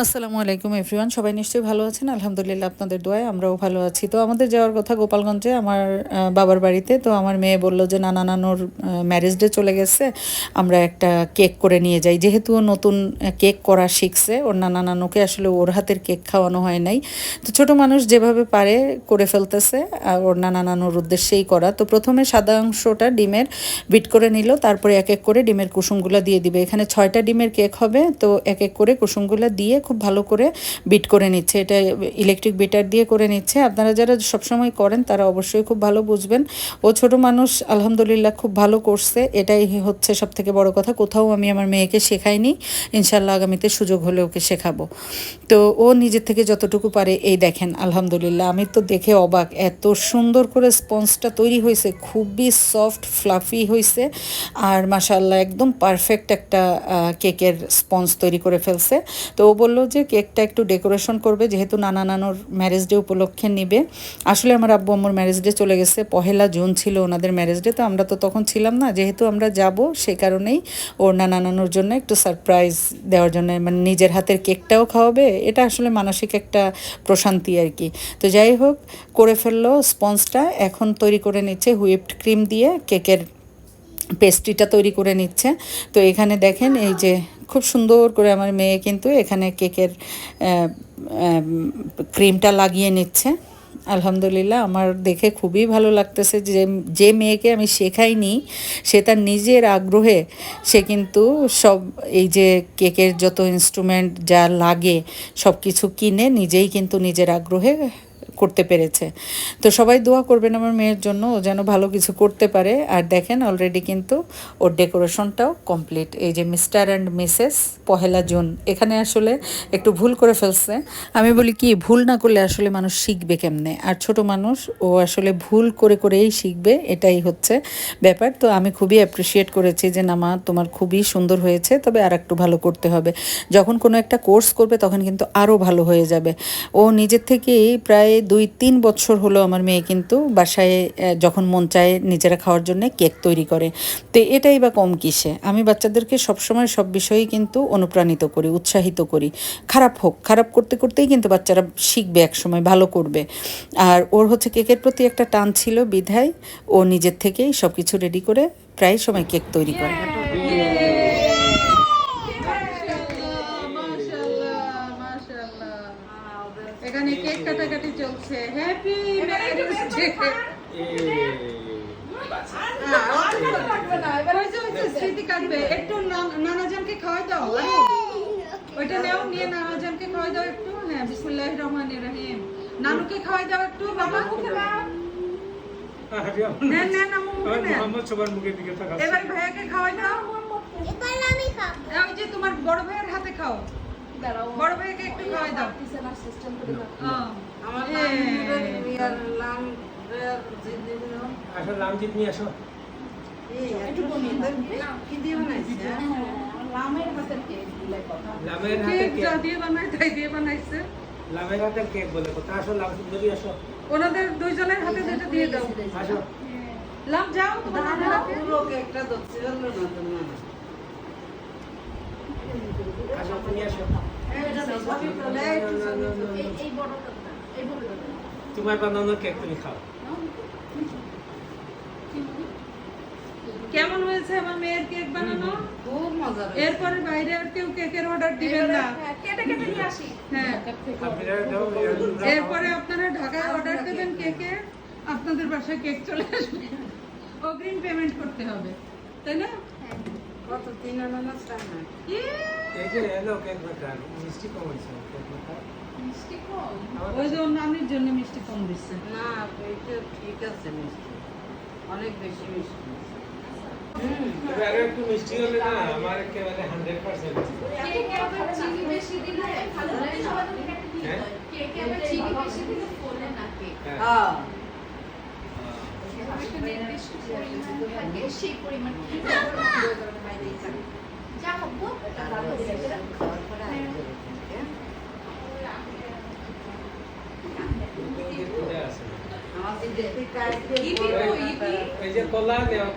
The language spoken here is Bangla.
আসসালামু আলাইকুম এভরিওয়ান সবাই নিশ্চয়ই ভালো আছেন? আলহামদুলিল্লাহ, আপনাদের দোয়ায় আমরাও ভালো আছি। তো আমাদের যাওয়ার কথা গোপালগঞ্জে, আমার বাবার বাড়িতে। তো আমার মেয়ে বলল যে, নানা নানুর ম্যারেজ ডে চলে গেছে। আমরা একটা কেক করে নিয়ে যাই। যেহেতু ও নতুন কেক করা শিখছে, ওর নানা নানুকে আসলে ওর হাতের কেক খাওয়ানো হয় নাই। তো ছোট মানুষ যেভাবে পারে করে ফেলতেছে, আর ওর নানা নানুর উদ্দেশ্যেই করা। তো প্রথমে সাদা অংশটা ডিমের বিট করে নিল, তারপরে এক এক করে ডিমের কুসুমগুলো দিয়ে দিবে। এখানে ছয়টা ডিমের কেক হবে, তো এক এক করে কুসুমগুলো দিয়ে খুব ভালো করে বিট করে নিচ্ছে। এটা ইলেকট্রিক বিটার দিয়ে করে নিচ্ছে। আপনারা যারা সবসময় করেন, তারা অবশ্যই খুব ভালো বুঝবেন। ও ছোট মানুষ, আলহামদুলিল্লাহ খুব ভালো করছে। এটাই হচ্ছে সব থেকে বড় কথা। কোথাও আমি আমার মেয়েকে শেখাইনি। ইনশাল্লাহ আগামীতে সুযোগ হলে ওকে শেখাবো। তো ও নিজের থেকে যতটুকু পারে, এই দেখেন, আলহামদুলিল্লাহ। আমি তো দেখে অবাক। এত সুন্দর করে স্পঞ্জটা তৈরি হয়েছে। খুবই সফট ফ্লাফি হয়েছে আর মাশাল্লাহ একদম পারফেক্ট একটা কেকের স্পঞ্জ তৈরি করে ফেলছে। তো ও বলল যে কেকটা একটু ডেকোরেশন করবে, যেহেতু নানা নানুর ম্যারেজ ডে উপলক্ষে নিবে। আসলে আমার আব্বু আম্মুর ম্যারেজ ডে চলে গেছে, পহেলা জুন ছিল ওনাদের ম্যারেজ ডে তো আমরা তো তখন ছিলাম না। যেহেতু আমরা যাব, সেই কারণেই ওর নানা নানুর জন্য একটু সারপ্রাইজ দেওয়ার জন্য মানে নিজের হাতের কেকটাও খাওয়াবে। এটা আসলে মানসিক একটা প্রশান্তি আর কি। তো যাই হোক, করে ফেলল স্পঞ্জটা এখন তৈরি করে নিচ্ছে হুইপড ক্রিম দিয়ে কেকের পেস্ট্রিটা তৈরি করে নিচ্ছে। তো এখানে দেখেন এই যে খুব সুন্দর করে আমার মেয়ে কিন্তু এখানে কেকের ক্রিমটা লাগিয়ে নিচ্ছে। আলহামদুলিল্লাহ আমার দেখে খুবই ভালো লাগতেছে যে যে মেয়েকে আমি শেখাইনি, সে তার নিজের আগ্রহে সে কিন্তু সব এই যে কেকের যত ইনস্ট্রুমেন্ট যা লাগে সব কিছু কিনে নিজেই কিন্তু নিজের আগ্রহে করতে পেরেছে। তো সবাই দোয়া করবেন আমার মেয়ের জন্য, ও যেন ভালো কিছু করতে পারে। আর দেখেন অলরেডি কিন্তু ওর ডেকোরেশনটাও কমপ্লিট এই যে মিস্টার অ্যান্ড মিসেস পহেলা জুন, এখানে আসলে একটু ভুল করে ফেলছে। আমি বলি কি, ভুল না করলে আসলে মানুষ শিখবে কেমনে? আর ছোট মানুষ, ও আসলে ভুল করে করেই শিখবে, এটাই হচ্ছে ব্যাপার। তো আমি খুবই অ্যাপ্রিসিয়েট করেছি যে, না মা, তোমার খুবই সুন্দর হয়েছে, তবে আর একটু ভালো করতে হবে। যখন কোনো একটা কোর্স করবে, তখন কিন্তু আরও ভালো হয়ে যাবে। ও নিজের থেকেই প্রায় দুই, তিন বছর হলো আমার মেয়ে কিন্তু বাসায় যখন মন চায় নিজেরা খাওয়ার জন্য কেক তৈরি করে। তো এটাই বা কম কিসে? আমি বাচ্চাদেরকে সবসময় সব বিষয়েই কিন্তু অনুপ্রাণিত করি, উৎসাহিত করি। খারাপ হোক, খারাপ করতে করতেই কিন্তু বাচ্চারা শিখবে একসময়, ভালো করবে। আর ওর হচ্ছে কেকের প্রতি একটা টান ছিল বিধায়, ও নিজের থেকেই সব কিছু রেডি করে প্রায় সময় কেক তৈরি করে। এখানে কেক কাটাকাটি চলছে। হ্যাপি স্মৃতি কাটবে। একটু নানাজনকে খাওয়াই দাও ওইটা নাও নিয়ে নানাজনকে খাওয়াই দাও একটু। হ্যাঁ বিসমুল্লাহ রহমান রহিম। নানুকে খাওয়াই দাও একটু বাবা। এবার ভাইয়াকে খাওয়াই এই ওই যে তোমার বড় ভাইয়ের হাতে খাও। বড় ভাইয়াকে একটু খাওয়াই দাও। হ্যাঁ। আমার নাম আসো লামজিৎ নিয়ে আসো। একটু সুন্দর কি দিয়ে বানাইছে? লামের হাতে কেক যা কেক দিয়ে বানায় তাই দিয়ে বানাইছে। লামের হাতে কেক বলে কথা। আসো লাম সুন্দরী আসো। ওনাদের দুইজনের হাতে দুটো দিয়ে দাও। আসো। লাভ যাও তোমার হাতে পুরো কেকটা না তোমার আসো তুমি আসো। তোমার বানানো কেক তুমি খাও। কেমন হয়েছে আমার মেয়ের কেক বানানো? খুব মজা এরপরে বাইরে আর কেউ কেকের অর্ডার দিবেন না। হ্যাঁ আপনারা দাও এরপরে আপনারা ঢাকায় অর্ডার দেবেন কেকে আপনাদের বাসায় কেক চলে আসবে। অগ্রিম পেমেন্ট করতে হবে। তাই না? কত তিন আনানা চার না ইয়ে! এই যে এলো কেক বাটার মিষ্টি কম হয়েছে কেক বাটার ওই যে নানির জন্য মিষ্টি কম দিচ্ছে। না এটা ঠিক আছে মিষ্টি। অনেক বেশি মিষ্টি। হুম তবে আরও একটু মিষ্টি হলে না আমার একেবারে হান্ড্রেড পার্সেন্ট হ্যাঁ। সেই পরিমাণ যা হব খাওয়ার পরে আসবে। আছে আমাদের দেশে কাজ ইপি তো, ইপি। এই যে কলা দেওয়া